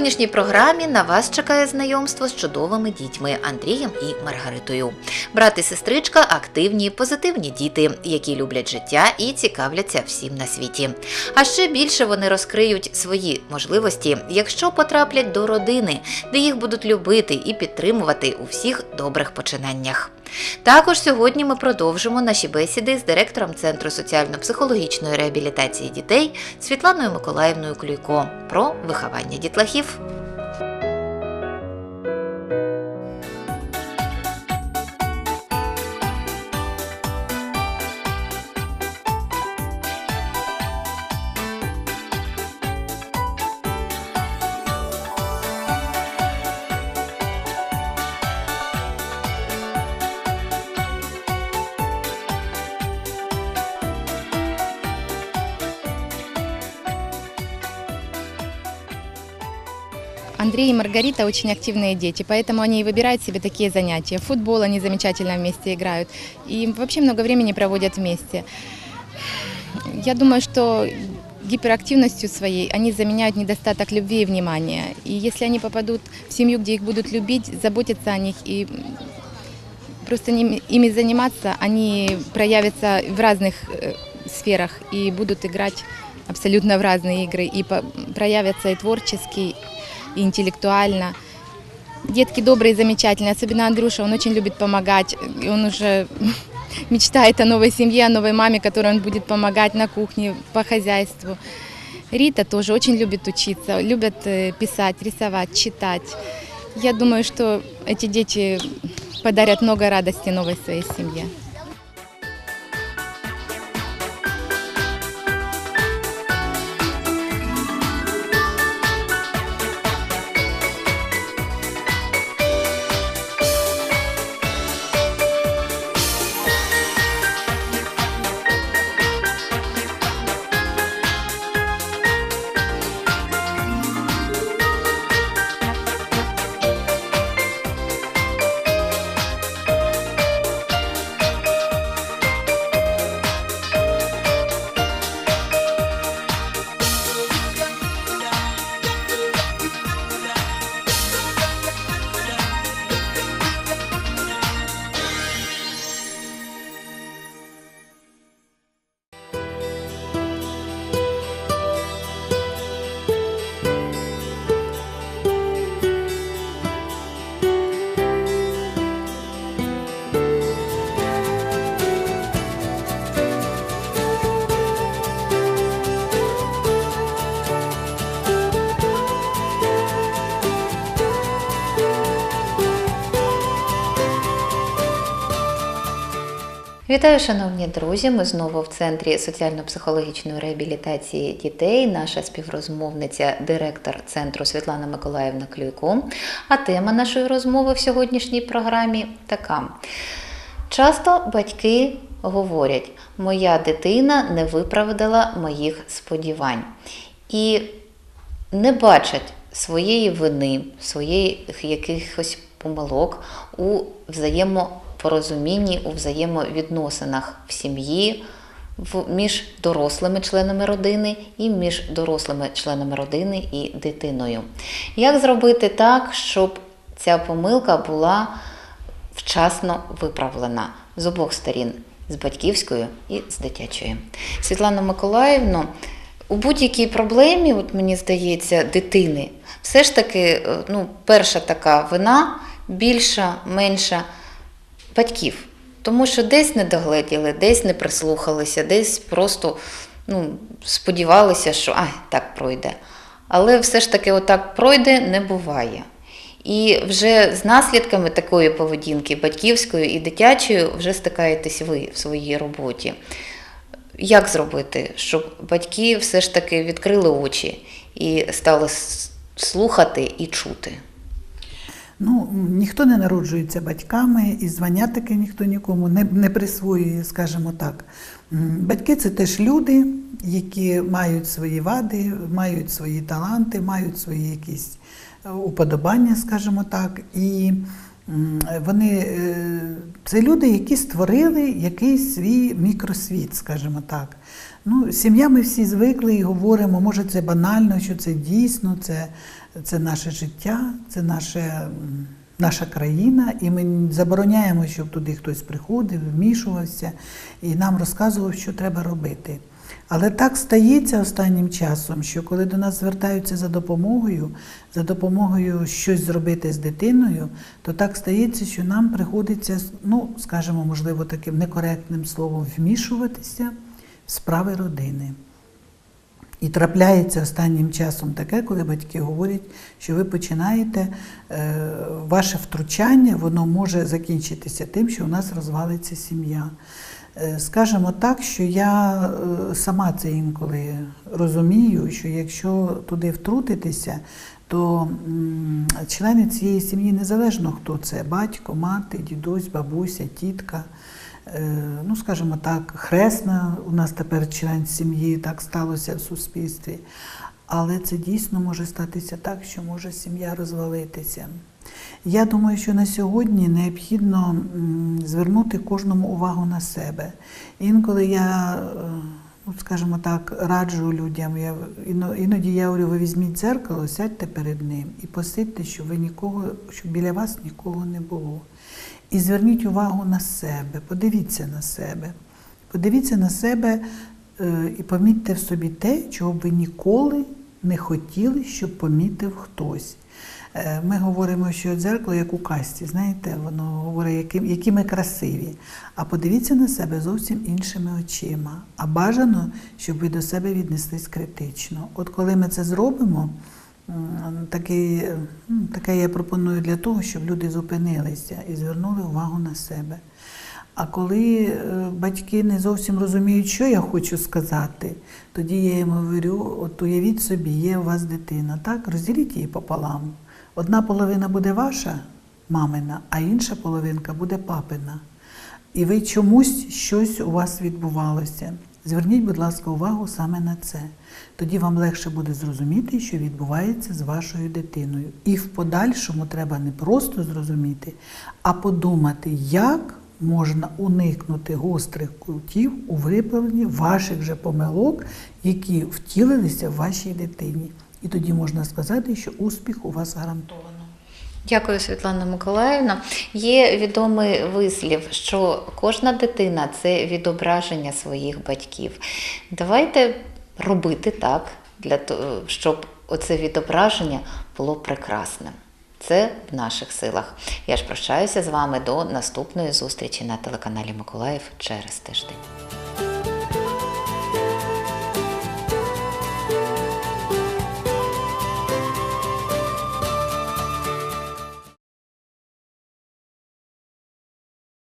Сьогоднішній програмі на вас чекає знайомство з чудовими дітьми Андрієм і Маргаритою. Брат і сестричка активні, позитивні діти, які люблять життя і цікавляться всім на світі. А ще більше вони розкриють свої можливості, якщо потраплять до родини, де їх будуть любити і підтримувати у всіх добрих починаннях. Також сьогодні ми продовжимо наші бесіди з директором Центру соціально-психологічної реабілітації дітей Світланою Миколаївною Клюйко про виховання дітлахів. Андрей и Маргарита очень активные дети, поэтому они и выбирают себе такие занятия. Футбол они замечательно вместе играют и вообще много времени проводят вместе. Я думаю, что гиперактивностью своей они заменяют недостаток любви и внимания. И если они попадут в семью, где их будут любить, заботиться о них и просто ими заниматься, они проявятся в разных э, сферах и будут играть абсолютно в разные игры и проявятся и творчески, и интеллектуально. Детки добрые и замечательные, особенно Андрюша, он очень любит помогать, и он уже мечтает о новой семье, о новой маме, которой он будет помогать на кухне, по хозяйству. Рита тоже очень любит учиться, любят э, писать, рисовать, читать. Я думаю, что эти дети подарят много радости новой своей семье. Вітаю, шановні друзі! Ми знову в центрі соціально-психологічної реабілітації дітей. Наша співрозмовниця, директор центру Світлана Миколаївна Клюйко. А тема нашої розмови в сьогоднішній програмі така: часто батьки говорять, моя дитина не виправдала моїх сподівань і не бачать своєї вини, своїх якихось помилок у взаємопорозумінні, у взаємовідносинах в сім'ї, між дорослими членами родини і між дорослими членами родини і дитиною. Як зробити так, щоб ця помилка була вчасно виправлена з обох сторін з батьківською і з дитячою. Світлана Миколаївна, у будь-якій проблемі, от мені здається, дитини, все ж таки, е, ну, перша така вина більша, менша батьків. Тому що десь не догледіли, десь не прислухалися, десь просто ну, сподівалися, що ай, так пройде. Але все ж таки, отак пройде, не буває. І вже з наслідками такої поведінки, батьківської і дитячої, вже стикаєтесь ви в своїй роботі. Як зробити, щоб батьки все ж таки відкрили очі і стали слухати і чути? Ну, ніхто не народжується батьками, і звання таке ніхто нікому не, не присвоює, скажімо так. Батьки це теж люди, які мають свої вади, мають свої таланти, мають свої якісь е, уподобання, скажімо так. І вони е, це люди, які створили якийсь свій мікросвіт, скажімо так. Ну, сім'я ми всі звикли і говоримо, може це банально, що це дійсно, це, це наше життя, це наше, наша країна, і ми забороняємо, щоб туди хтось приходив, вмішувався і нам розказував, що треба робити. Але так стається останнім часом, що коли до нас звертаються за допомогою, за допомогою щось зробити з дитиною, то так стається, що нам приходиться, ну, скажімо, можливо, таким некоректним словом, вмішуватися в справи родини. І трапляється останнім часом таке, коли батьки говорять, що ви починаєте е, ваше втручання, воно може закінчитися тим, що у нас розвалиться сім'я. Е, Скажемо так, що я е, сама це інколи розумію, що якщо туди втрутитися, то члени цієї сім'ї незалежно хто це батько, мати, дідусь, бабуся, тітка. Е, Ну, скажімо так, хресна у нас тепер член сім'ї, так сталося в суспільстві. Але це дійсно може статися так, що може сім'я розвалитися. Я думаю, що на сьогодні необхідно звернути кожному увагу на себе. Інколи я, е, ну, скажімо так, раджу людям, я, іноді я говорю, ви візьміть дзеркало, сядьте перед ним і посидьте, щоб ви нікого, щоб біля вас нікого не було. І зверніть увагу на себе, подивіться на себе. Подивіться на себе е, і помітьте в собі те, чого ви ніколи не хотіли, щоб помітив хтось. Е, Ми говоримо, що дзеркало як у касті, знаєте, воно говорить, які, які ми красиві. А подивіться на себе зовсім іншими очима. А бажано, щоб ви до себе віднеслись критично. От коли ми це зробимо, такий, таке я пропоную для того, щоб люди зупинилися і звернули увагу на себе. А коли е, батьки не зовсім розуміють, що я хочу сказати, тоді я їм говорю: от уявіть собі, є у вас дитина, так, розділіть її пополам. Одна половина буде ваша, мамина, а інша половинка буде папина. І ви чомусь щось у вас відбувалося. Зверніть, будь ласка, увагу саме на це. Тоді вам легше буде зрозуміти, що відбувається з вашою дитиною. І в подальшому треба не просто зрозуміти, а подумати, як можна уникнути гострих кутів у виправленні ваших же помилок, які втілилися в вашій дитині. І тоді можна сказати, що успіх у вас гарантовано. Дякую, Світлана Миколаївна. Є відомий вислів, що кожна дитина це відображення своїх батьків. Давайте робити так, для того, щоб оце відображення було прекрасним. Це в наших силах. Я ж прощаюся з вами до наступної зустрічі на телеканалі Миколаїв через тиждень.